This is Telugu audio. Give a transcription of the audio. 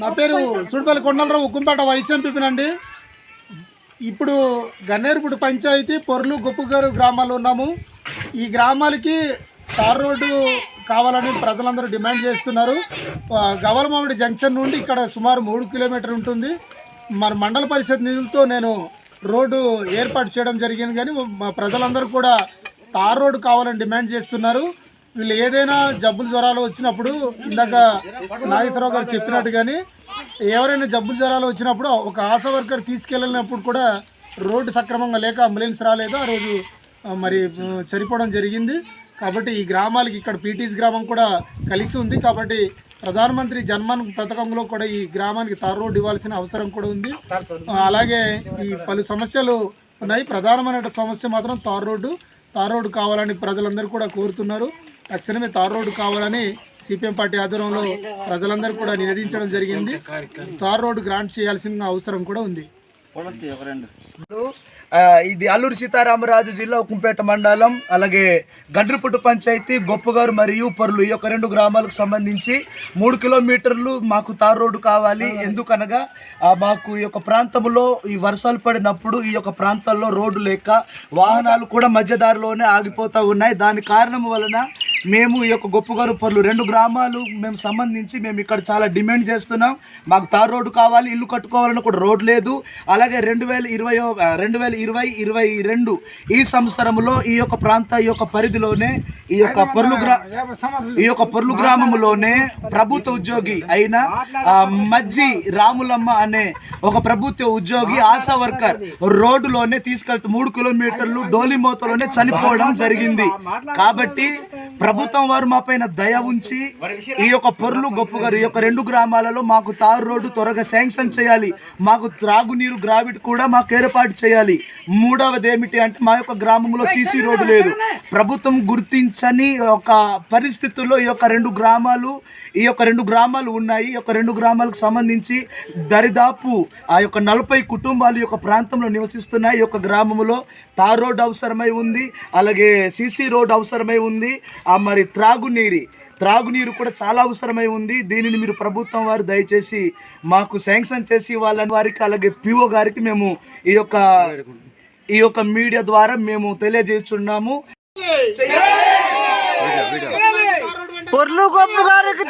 నా పేరు సుడిపల్లి కొండలరావు ఉక్కుంపేట వైస్ అండి. ఇప్పుడు గన్నేరుపుడు పంచాయతీ పొర్లు గొప్పగారు గ్రామాల్లో ఉన్నాము. ఈ గ్రామాలకి తార్ రోడ్డు కావాలని ప్రజలందరూ డిమాండ్ చేస్తున్నారు. గవలమామిడి జంక్షన్ నుండి ఇక్కడ సుమారు మూడు కిలోమీటర్ ఉంటుంది. మరి మండల పరిషత్ నిధులతో నేను రోడ్డు ఏర్పాటు చేయడం జరిగింది. కానీ మా ప్రజలందరూ కూడా తార్ రోడ్డు కావాలని డిమాండ్ చేస్తున్నారు. వీళ్ళు ఏదైనా జబ్బులు జ్వరాలు వచ్చినప్పుడు ఇందాక నాగేశ్వరరావు గారు చెప్పినట్టు కానీ ఎవరైనా జబ్బులు జ్వరాలు వచ్చినప్పుడు ఒక ఆశా వర్కర్ తీసుకెళ్ళినప్పుడు కూడా రోడ్డు సక్రమంగా లేక అంబులెన్స్ రాలేదు. ఆ రోజు మరి చనిపోవడం జరిగింది. కాబట్టి ఈ గ్రామాలకి ఇక్కడ పీటీస్ గ్రామం కూడా కలిసి ఉంది. కాబట్టి ప్రధానమంత్రి జన్మన్ పథకంలో కూడా ఈ గ్రామానికి తార్ రోడ్డు ఇవ్వాల్సిన అవసరం కూడా ఉంది. అలాగే ఈ పలు సమస్యలు ఉన్నాయి. ప్రధానమైన సమస్య మాత్రం తార్ రోడ్డు. తార్ రోడ్డు కావాలని ప్రజలందరూ కూడా కోరుతున్నారు. తక్షణమే తార్ రోడ్డు కావాలని సిపిఎం పార్టీ ఆధ్వర్యంలో ప్రజలందరూ కూడా నివేదించడం జరిగింది. తార్ రోడ్డు గ్రాంట్ చేయాల్సిన అవసరం కూడా ఉంది. ఇది అల్లూరు సీతారామరాజు జిల్లా ఉక్కుంపేట మండలం అలాగే గండ్రిపుట్టు పంచాయతీ గొప్పగారు మరియు పరులు ఈ యొక్క రెండు గ్రామాలకు సంబంధించి మూడు కిలోమీటర్లు మాకు తార్ రోడ్డు కావాలి. ఎందుకనగా మాకు ఈ యొక్క ప్రాంతంలో ఈ వర్షాలు పడినప్పుడు ఈ యొక్క ప్రాంతాల్లో రోడ్డు లేక వాహనాలు కూడా మధ్యదారిలోనే ఆగిపోతూ ఉన్నాయి. దాని కారణం వలన మేము ఈ యొక్క గొప్పగారు పర్లు రెండు గ్రామాలు మేము సంబంధించి మేము ఇక్కడ చాలా డిమాండ్ చేస్తున్నాం. మాకు తార్ రోడ్డు కావాలి ఇల్లు కట్టుకోవాలని కూడా రోడ్ లేదు. అలాగే రెండు వేల ఇరవై రెండు వేల ఇరవై ఇరవై రెండు ఈ సంవత్సరంలో ఈ యొక్క ప్రాంత ఈ యొక్క పరిధిలోనే ఈ యొక్క పొర్లు గ్రా ఈ యొక్క పొర్లు గ్రామంలోనే ప్రభుత్వ ఉద్యోగి అయిన మజ్జి రాములమ్మ అనే ఒక ప్రభుత్వ ఉద్యోగి ఆశా వర్కర్ రోడ్డులోనే తీసుకెళ్తూ మూడు కిలోమీటర్లు డోలిమోతలోనే చనిపోవడం జరిగింది. కాబట్టి ప్రభుత్వం వారు మా పైన దయ ఉంచి ఈ యొక్క పొర్లు గొప్పగారు ఈ యొక్క రెండు గ్రామాలలో మాకు తారు రోడ్డు త్వరగా శాంక్షన్ చేయాలి. మాకు త్రాగునీరు గ్రావిడ్ కూడా మాకు ఏర్పాటు చేయాలి. మూడవది ఏమిటి అంటే మా యొక్క గ్రామంలో సీసీ రోడ్డు లేదు. ప్రభుత్వం గుర్తించని ఒక పరిస్థితుల్లో ఈ యొక్క రెండు గ్రామాలు ఈ యొక్క రెండు గ్రామాలు ఉన్నాయి. ఈ యొక్క రెండు గ్రామాలకు సంబంధించి దరిదాపు ఆ యొక్క నలభై కుటుంబాలు యొక్క ప్రాంతంలో నివసిస్తున్నాయి. ఈ యొక్క గ్రామంలో తార్ రోడ్ అవసరమై ఉంది. అలాగే సీసీ రోడ్ అవసరమై ఉంది. ఆ మరి త్రాగునీరి. త్రాగునీరు కూడా చాలా అవసరమై ఉంది. దీనిని మీరు ప్రభుత్వం వారు దయచేసి మాకు శాంక్షన్ చేసి వాళ్ళ వారికి అలాగే పిఓ గారికి మేము ఈ యొక్క ఈ యొక్క మీడియా ద్వారా మేము తెలియజేస్తున్నాము. పొర్లు గొప్ప గారికి